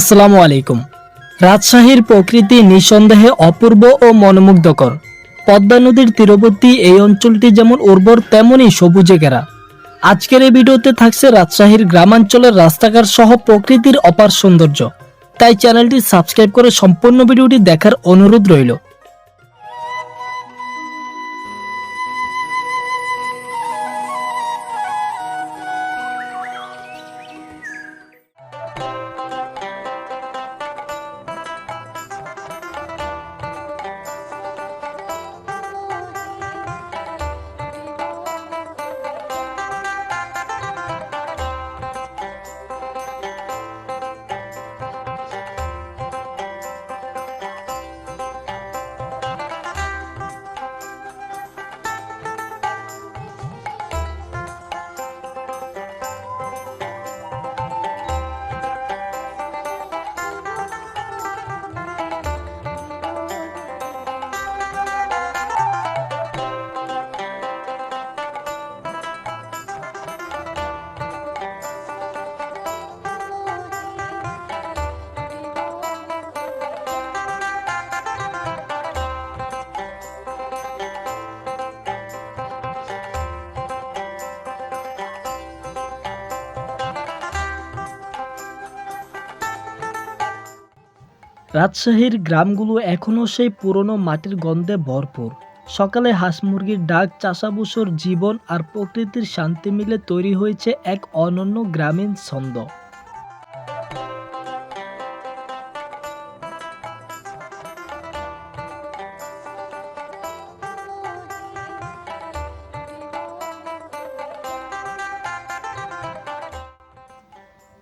আসসালামু আলাইকুম। রাজশাহীর প্রকৃতি নিঃসন্দেহে অপূর্ব ও মনোমুগ্ধকর। পদ্মা নদীর তীরবর্তী এই অঞ্চলটি যেমন উর্বর, তেমনই সবুজে ঘেরা। আজকের এই ভিডিওতে থাকছে রাজশাহীর গ্রামাঞ্চলের রাস্তাঘাট সহ প্রকৃতির অপার সৌন্দর্য। তাই চ্যানেলটি সাবস্ক্রাইব করে সম্পূর্ণ ভিডিওটি দেখার অনুরোধ রইল। রাজশাহীর গ্রামগুলো এখনও সেই পুরনো মাটির গন্ধে ভরপুর। সকালে হাঁস মুরগির ডাক চাষাবুসোর জীবন আর প্রকৃতির শান্তি মিলে তৈরি হয়েছে এক অনন্য গ্রামীণ ছন্দ।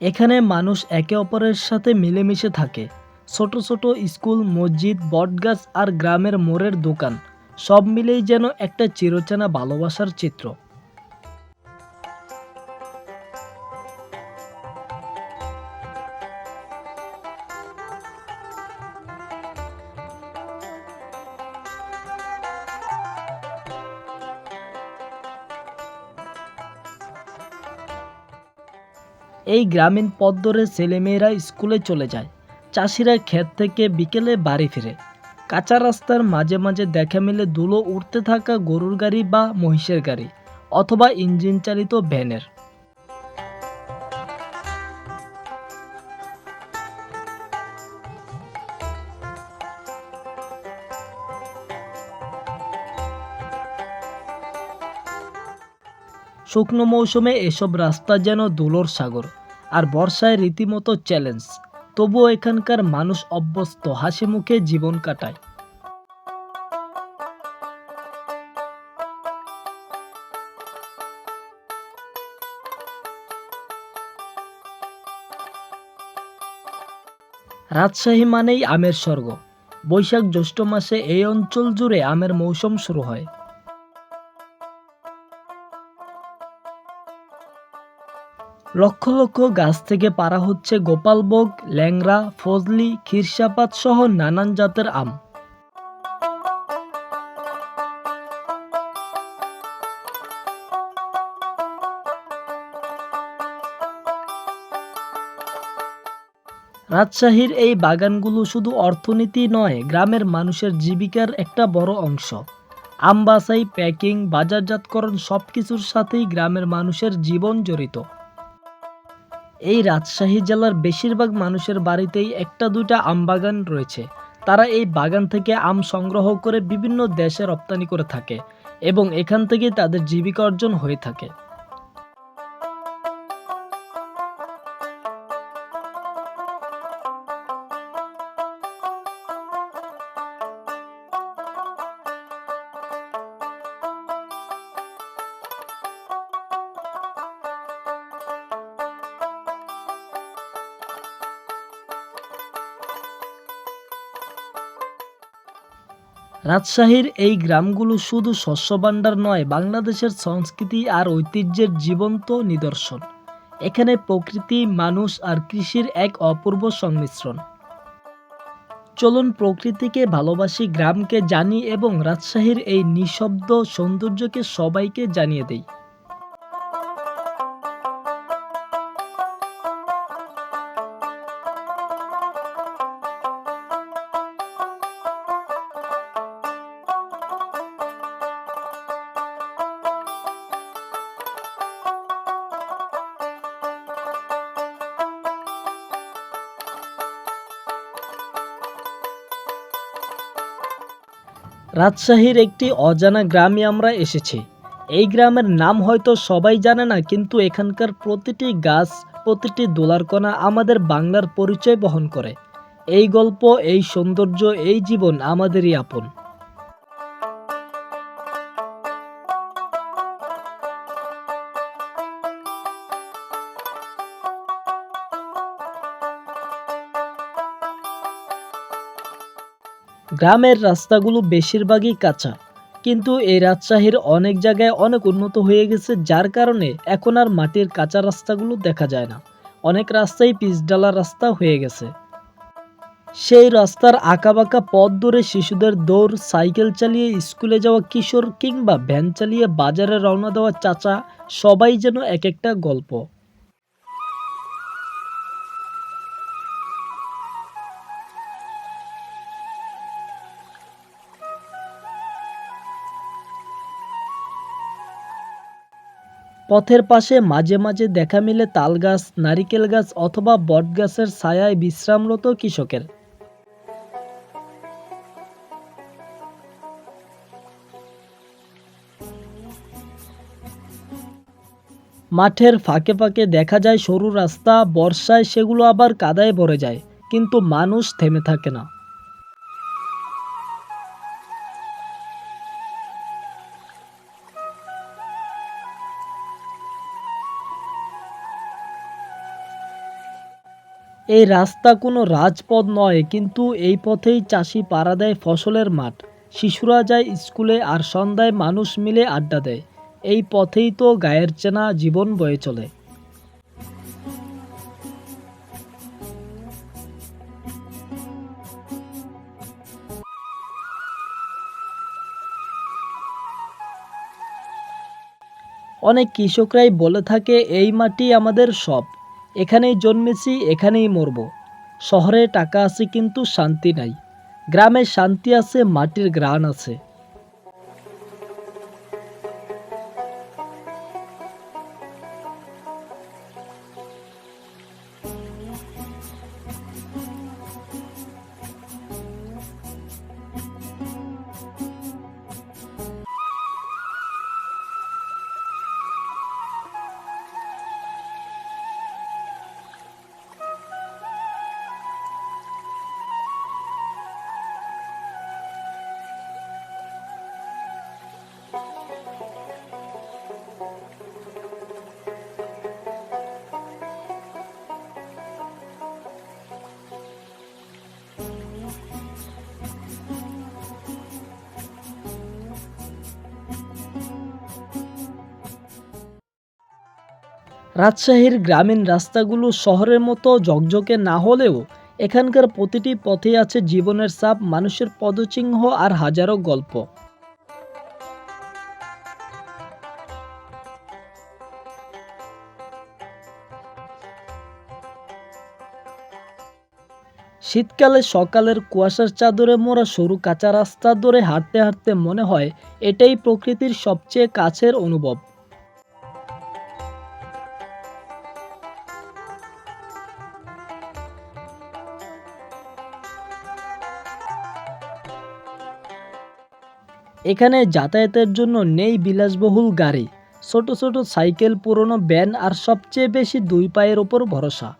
এখানে মানুষ একে অপরের সাথে মিলেমিশে থাকে। ছোট ছোট স্কুল, মসজিদ, বটগাছ আর গ্রামের মোড়ের দোকান। সব মিলেই যেন একটা চিরচেনা ভালোবাসার চিত্র। এই গ্রামীণ পথ ধরে ছেলেমেয়েরা স্কুলে চলে যায়। চাষিরা ক্ষেত থেকে বিকেলে বাড়ি ফিরে। কাঁচা রাস্তার মাঝে মাঝে দেখা মিলে ধুলো উঠতে থাকা গরুর গাড়ি বা মহিষের গাড়ি অথবা ইঞ্জিন চালিত ভ্যানের। শুকনো মৌসুমে এসব রাস্তা যেন ধুলোর সাগর, আর বর্ষায় রীতিমতো চ্যালেঞ্জ। তবুও এখানকার মানুষ অভ্যস্ত, হাসি মুখে জীবন কাটায়। রাজশাহী মানেই আমের স্বর্গ। বৈশাখ জ্যৈষ্ঠ মাসে এই অঞ্চল জুড়ে আমের মৌসুম শুরু হয়। লক্ষ লক্ষ গাছ থেকে পারা হচ্ছে গোপালভোগ, ল্যাংড়া, ফজলি খিরসাপাত সহ নানান জাতের আম। রাজশাহীর এই বাগানগুলো শুধু অর্থনীতি নয়, গ্রামের মানুষের জীবিকার একটা বড় অংশ। আম বাছাই, প্যাকিং, বাজারজাতকরণ সব কিছুর সাথেই গ্রামের মানুষের জীবন জড়িত। এই রাজশাহী জেলার বেশিরভাগ মানুষের বাড়িতেই একটা দুইটা আম বাগান রয়েছে। তারা এই বাগান থেকে আম সংগ্রহ করে বিভিন্ন দেশে রপ্তানি করে থাকে এবং এখান থেকেই তাদের জীবিকা অর্জন হয়ে থাকে। রাজশাহীর এই গ্রামগুলো শুধু শস্য ভাণ্ডার নয়, বাংলাদেশের সংস্কৃতি আর ঐতিহ্যের জীবন্ত নিদর্শন। এখানে প্রকৃতি, মানুষ আর কৃষির এক অপূর্ব সংমিশ্রণ। চলুন প্রকৃতিকে ভালোবাসি, গ্রামকে জানি এবং রাজশাহীর এই নিঃশব্দ সৌন্দর্যকে সবাইকে জানিয়ে দেই। রাজশাহীর একটি অজানা গ্রামে আমরা এসেছি। এই গ্রামের নাম হয়তো সবাই জানে না, কিন্তু এখানকার প্রতিটি গাছ, প্রতিটি দোলার কণা আমাদের বাংলার পরিচয় বহন করে। এই গল্প, এই সৌন্দর্য, এই জীবন আমাদেরই আপন। গ্রামের রাস্তাগুলো বেশিরভাগই কাঁচা, কিন্তু এই রাজশাহীর অনেক জায়গায় অনেক উন্নত হয়ে গেছে, যার কারণে এখন আর মাটির কাঁচা রাস্তাগুলো দেখা যায় না। অনেক রাস্তাই পিচডালা রাস্তা হয়ে গেছে। সেই রাস্তার আঁকাবাঁকা পথ ধরে শিশুদের দৌড়, সাইকেল চালিয়ে স্কুলে যাওয়া কিশোর কিংবা ভ্যান চালিয়ে বাজারে রওনা দেওয়া চাচা, সবাই যেন এক একটা গল্প। পথের পাশে মাঝে মাঝে দেখা মিলে তাল গাছ নারিকেল গাছ অথবা বট গাছের ছায়ায় বিশ্রামরত কৃষকের। মাঠের ফাঁকে ফাঁকে দেখা যায় সরু রাস্তা, বর্ষায় সেগুলো আবার কাদায় ভরে যায়, কিন্তু মানুষ থেমে থাকে না। এই রাস্তা কোনো রাজপথ নয়, কিন্তু এই পথেই চাষি পাড়া দেয় ফসলের মাঠ। শিশুরা যায় স্কুলে আর সন্ধ্যায় মানুষ মিলে আড্ডা দেয়। এই পথেই তো গায়ের চেনা জীবন বয়ে চলে। অনেক কৃষকরাই বলে থাকে, এই মাটি আমাদের সব। এখানেই জন্মেছি, এখানেই মরব। শহরে টাকা আছে কিন্তু শান্তি নাই। গ্রামে শান্তি আছে, মাটির গ্রাণ আছে। রাজশাহীর গ্রামীণ রাস্তাগুলো শহরের মতো ঝকঝকে না হলেও এখানকার প্রতিটি পথে আছে জীবনের চাপ মানুষের পদচিহ্ন আর হাজারো গল্প। শীতকালে সকালের কুয়াশার চাদরে মোড়া সরু কাঁচা রাস্তা ধরে হাঁটতে হাঁটতে মনে হয় এটাই প্রকৃতির সবচেয়ে কাছের অনুভব। এখানে যাতায়াতের জন্য নেই বিলাসবহুল গাড়ি, ছোট ছোট সাইকেল, পুরনো ব্যান আর সবচেয়ে বেশি দুই পায়ের ওপর ভরসা।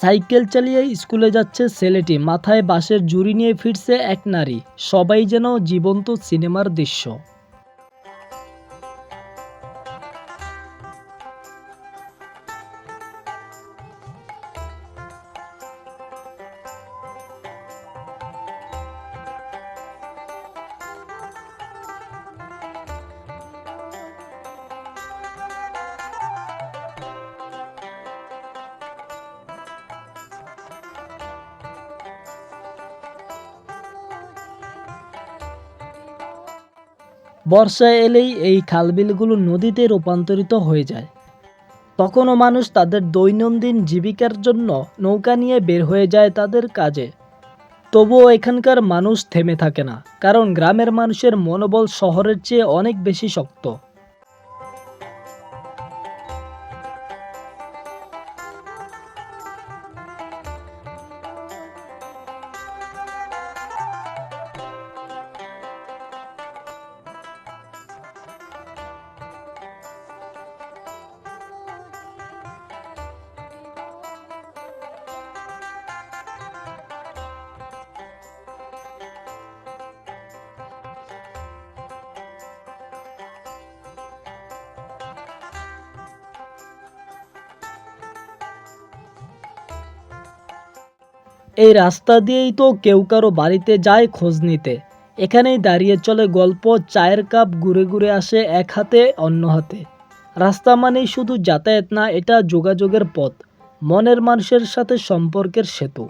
সাইকেল চালিয়ে স্কুলে যাচ্ছে ছেলেটি, মাথায় বাঁশের জুড়ি নিয়ে ফিরছে এক নারী, সবাই যেন জীবন্ত সিনেমার দৃশ্য। বর্ষা এলেই এই খালবিলগুলো নদীতে রূপান্তরিত হয়ে যায়। তখনও মানুষ তাদের দৈনন্দিন জীবিকার জন্য নৌকা নিয়ে বের হয়ে যায় তাদের কাজে। তবুও এখানকার মানুষ থেমে থাকে না, কারণ গ্রামের মানুষের মনোবল শহরের চেয়ে অনেক বেশি শক্ত। এই রাস্তা দিয়েই তো কেউ কারও বাড়িতে যায় খোঁজ নিতে। এখানেই দাঁড়িয়ে চলে গল্প, চায়ের কাপ ঘুরে ঘুরে আসে এক হাতে, অন্য হাতে। রাস্তা মানেই শুধু যাতায়াত না, এটা যোগাযোগের পথ। মনের মানুষের সাথে সম্পর্কের সেতু।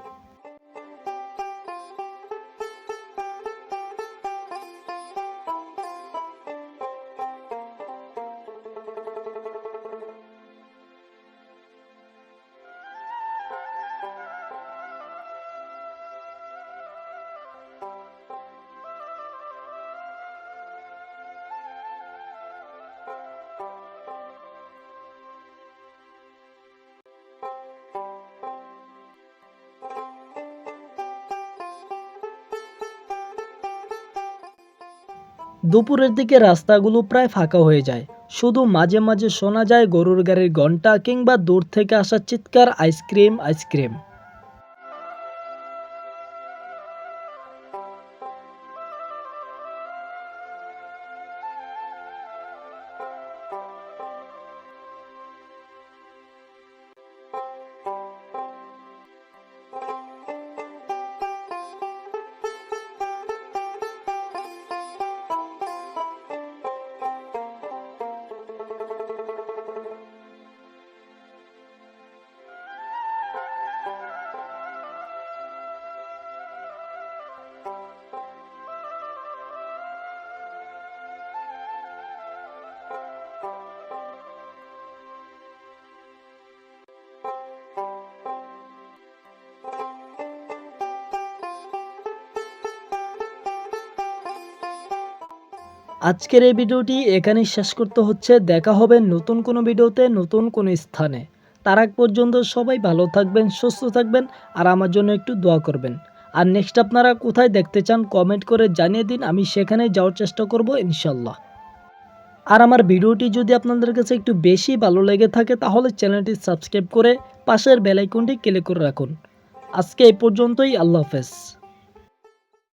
দুপুরের দিকে রাস্তাগুলো প্রায় ফাঁকা হয়ে যায়। শুধু মাঝে মাঝে শোনা যায় গরুর গাড়ির ঘণ্টা কিংবা দূর থেকে আসা চিৎকার, আইসক্রিম আইসক্রিম। আজকের এই ভিডিওটি এখানেই শেষ করতে হচ্ছে। দেখা হবে নতুন কোনো ভিডিওতে, নতুন কোনো স্থানে। তার আগ পর্যন্ত সবাই ভালো থাকবেন, সুস্থ থাকবেন আর আমার জন্য একটু দোয়া করবেন। আর নেক্সট আপনারা কোথায় দেখতে চান কমেন্ট করে জানিয়ে দিন। আমি সেখানে যাওয়ার চেষ্টা করব ইনশাল্লাহ আর আমার ভিডিওটি যদি আপনাদের কাছে একটু বেশি ভালো লেগে থাকে, তাহলে চ্যানেলটি সাবস্ক্রাইব করে পাশের বেলাইকনটি ক্লিক করে রাখুন। আজকে এই পর্যন্তই, আল্লাহ হাফেজ।